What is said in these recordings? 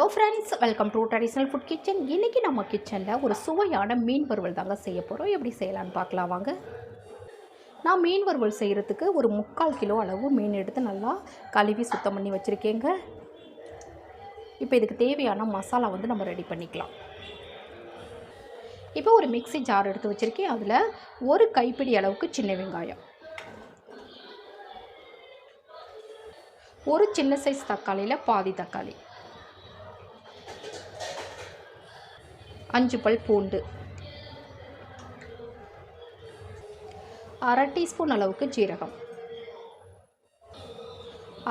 Hello friends welcome to traditional food kitchen இன்றைக்கி நம்ம கிச்சனில் ஒரு சுவையான மீன் வறுவல் தாங்க செய்ய போகிறோம் எப்படி செய்யலான்னு பார்க்கலாம் வாங்க. நான் மீன் வறுவல் செய்கிறதுக்கு ஒரு முக்கால் கிலோ அளவு மீன் எடுத்து நல்லா கழுவி சுத்தம் பண்ணி வச்சுருக்கேங்க. இப்போ இதுக்கு தேவையான மசாலா வந்து நம்ம ரெடி பண்ணிக்கலாம். இப்போ ஒரு மிக்ஸி ஜார் எடுத்து வச்சுருக்கேன். அதில் ஒரு கைப்பிடி அளவுக்கு சின்ன வெங்காயம். ஒரு சின்ன சைஸ் தக்காளியில் பாதி தக்காளி. அஞ்சு பல் பூண்டு. அரை டீஸ்பூன் அளவுக்கு ஜீரகம்.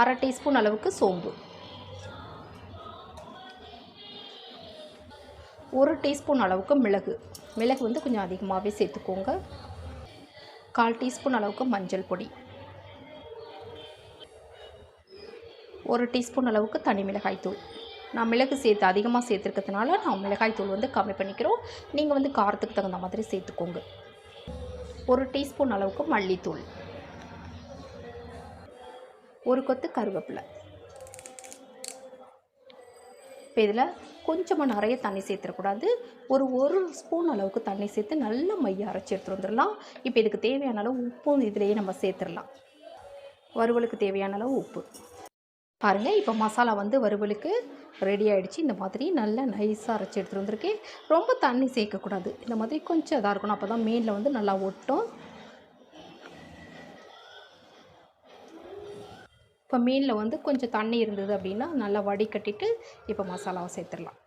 அரை டீஸ்பூன் அளவுக்கு சோம்பு. ஒரு டீஸ்பூன் அளவுக்கு மிளகு. மிளகு வந்து கொஞ்சம் அதிகமாகவே சேர்த்துக்கோங்க. கால் டீஸ்பூன் அளவுக்கு மஞ்சள் பொடி. ஒரு டீஸ்பூன் அளவுக்கு தனி மிளகாய்த்தூள். நான் மிளகு சேர்த்து அதிகமாக சேர்த்துருக்கிறதுனால நான் மிளகாய் தூள் வந்து கம்மி பண்ணிக்கிறோம். நீங்கள் வந்து காரத்துக்கு தகுந்த மாதிரி சேர்த்துக்கோங்க. ஒரு டீஸ்பூன் அளவுக்கு மல்லித்தூள். ஒரு கொத்து கருவேப்பிலை. இப்போ இதில் கொஞ்சமாக நிறைய தண்ணி சேர்த்துடக்கூடாது ஒரு ஒரு ஸ்பூன் அளவுக்கு தண்ணி சேர்த்து நல்ல மைய அரைச்சி எடுத்துகிட்டு வந்துடலாம். இப்போ இதுக்கு தேவையான அளவு உப்பும் இதிலேயே நம்ம சேர்த்துடலாம் வறுவலுக்கு தேவையான அளவு உப்பு. பாருங்கள் இப்போ மசாலா வந்து வறுவலுக்கு ரெடி ஆகிடுச்சு இந்த மாதிரி நல்லா நைஸாக அரைச்சி எடுத்துகிட்டு வந்திருக்கேன். ரொம்ப தண்ணி சேர்க்கக்கூடாது. இந்த மாதிரி கொஞ்சம் இதாக இருக்கணும். அப்போ தான் மீனில் வந்து நல்லா ஒட்டும். இப்போ மீனில் வந்து கொஞ்சம் தண்ணி இருந்தது அப்படின்னா நல்லா வடிகட்டிட்டு இப்போ மசாலாவை சேர்த்துடலாம்.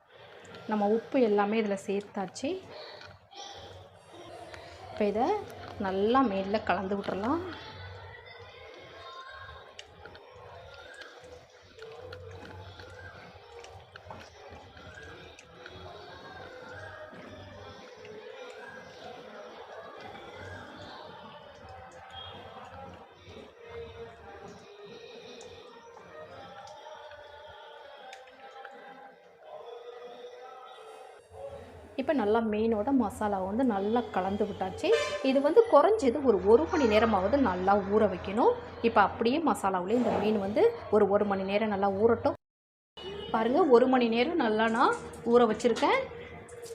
நம்ம உப்பு எல்லாமே இதில் சேர்த்தாச்சு. இப்போ இதை நல்லா மீனில் கலந்து விட்டுறலாம். இப்போ நல்லா மீனோட மசாலா வந்து நல்லா கலந்து விட்டாச்சு. இது வந்து குறைஞ்சது ஒரு ஒரு மணி நேரமாவது நல்லா ஊற வைக்கணும். இப்போ அப்படியே மசாலாவிலே இந்த மீன் வந்து ஒரு ஒரு மணி நேரம் நல்லா ஊறட்டும். பாருங்கள் ஒரு மணி நேரம் நல்லா நான் ஊற வச்சுருக்கேன்.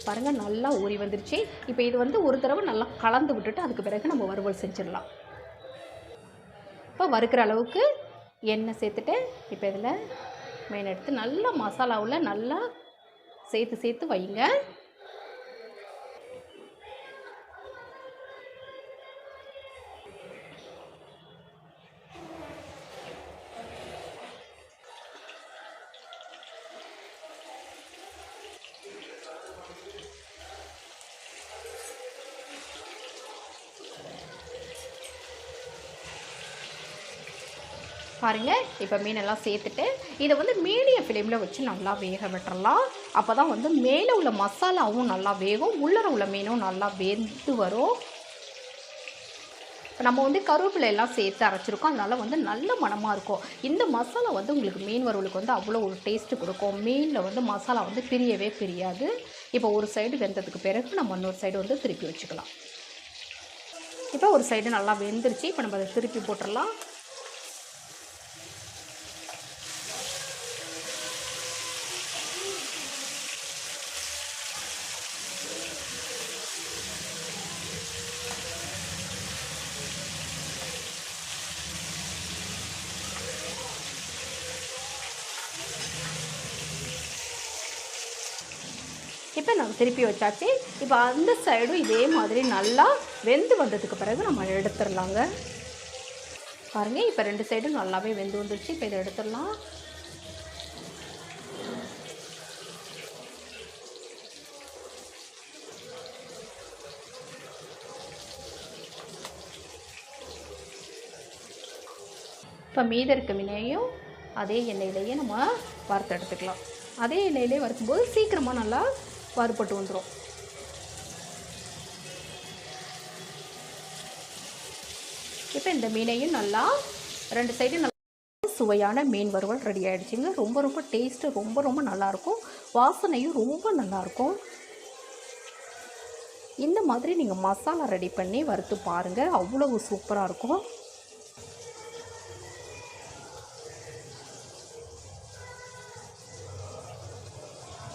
பாருங்கள் நல்லா ஊறி வந்துருச்சு. இப்போ இது வந்து ஒரு தடவை நல்லா கலந்து விட்டுட்டு அதுக்கு பிறகு நம்ம வறுவல் செஞ்சிடலாம். இப்போ வறுக்கிற அளவுக்கு எண்ணெய் சேர்த்துட்டு இப்போ இதில் மீன் எடுத்து நல்லா மசாலாவில் நல்லா சேர்த்து சேர்த்து வைங்க. பாருங்கள் இப்போ மீனெல்லாம் சேர்த்துட்டு இதை வந்து மீடியம் ஃப்ளேமில் வச்சு நல்லா வேக விட்டுறலாம். அப்போ தான் வந்து மேலே உள்ள மசாலாவும் நல்லா வேகும் உள்ளர உள்ள மீனும் நல்லா வெந்து வரும். இப்போ நம்ம வந்து கருவேப்பிலை எல்லாம் சேர்த்து அரைச்சிருக்கோம். அதனால் வந்து நல்ல மணமாக இருக்கும். இந்த மசாலா வந்து உங்களுக்கு மீன் வறுவலுக்கு வந்து அவ்வளோ ஒரு டேஸ்ட்டு கொடுக்கும். மீனில் வந்து மசாலா வந்து பிரியவே பிரியாது. இப்போ ஒரு சைடு வெந்ததுக்கு பிறகு நம்ம இன்னொரு சைடு வந்து திருப்பி வச்சுக்கலாம். இப்போ ஒரு சைடு நல்லா வெந்துருச்சு. இப்போ நம்ம அதை திருப்பி போட்டுடலாம் இப்போ நம்ம திருப்பி வச்சாச்சு. இப்போ அந்த சைடும் இதே மாதிரி நல்லா வெந்து வந்ததுக்கு பிறகு நம்ம எடுத்துடலாங்க. பாருங்கள் இப்போ ரெண்டு சைடும் நல்லாவே வெந்து வந்துருச்சு. இப்போ இதை எடுத்துடலாம். இப்போ மீத இருக்க மீனையும் அதே எண்ணெயிலேயே நம்ம வறுத்து எடுத்துக்கலாம். அதே எண்ணெயிலே வறுக்கும்போது சீக்கிரமாக நல்லா வறுபட்டு வந்துடும் இப்போ இந்த மீனையும் நல்லா ரெண்டு சைடும் நல்லா சுவையான மீன் வறுவல் ரெடி ஆகிடுச்சிங்க ரொம்ப ரொம்ப டேஸ்ட்டு ரொம்ப ரொம்ப நல்லாயிருக்கும். வாசனையும் ரொம்ப நல்லாயிருக்கும். இந்த மாதிரி நீங்கள் மசாலா ரெடி பண்ணி வறுத்து பாருங்கள் அவ்வளவு சூப்பராக இருக்கும்.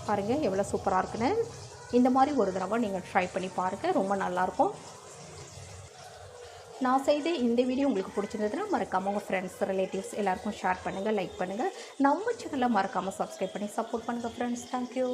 பாருங்கள் எவ்வளோ சூப்பராக இருக்குன்னு. இந்த மாதிரி ஒரு தடவை நீங்கள் ட்ரை பண்ணி பாருங்கள் ரொம்ப நல்லாயிருக்கும். நான் செய்த இந்த வீடியோ உங்களுக்கு பிடிச்சிருந்ததுன்னா மறக்காமல் உங்கள் ஃப்ரெண்ட்ஸ் ரிலேட்டிவ்ஸ் எல்லாருக்கும் ஷேர் பண்ணுங்கள் லைக் பண்ணுங்கள் நம்ம சேனலை மறக்காமல் சப்ஸ்கிரைப் பண்ணி சப்போர்ட் பண்ணுங்கள் ஃப்ரெண்ட்ஸ் தேங்க்யூ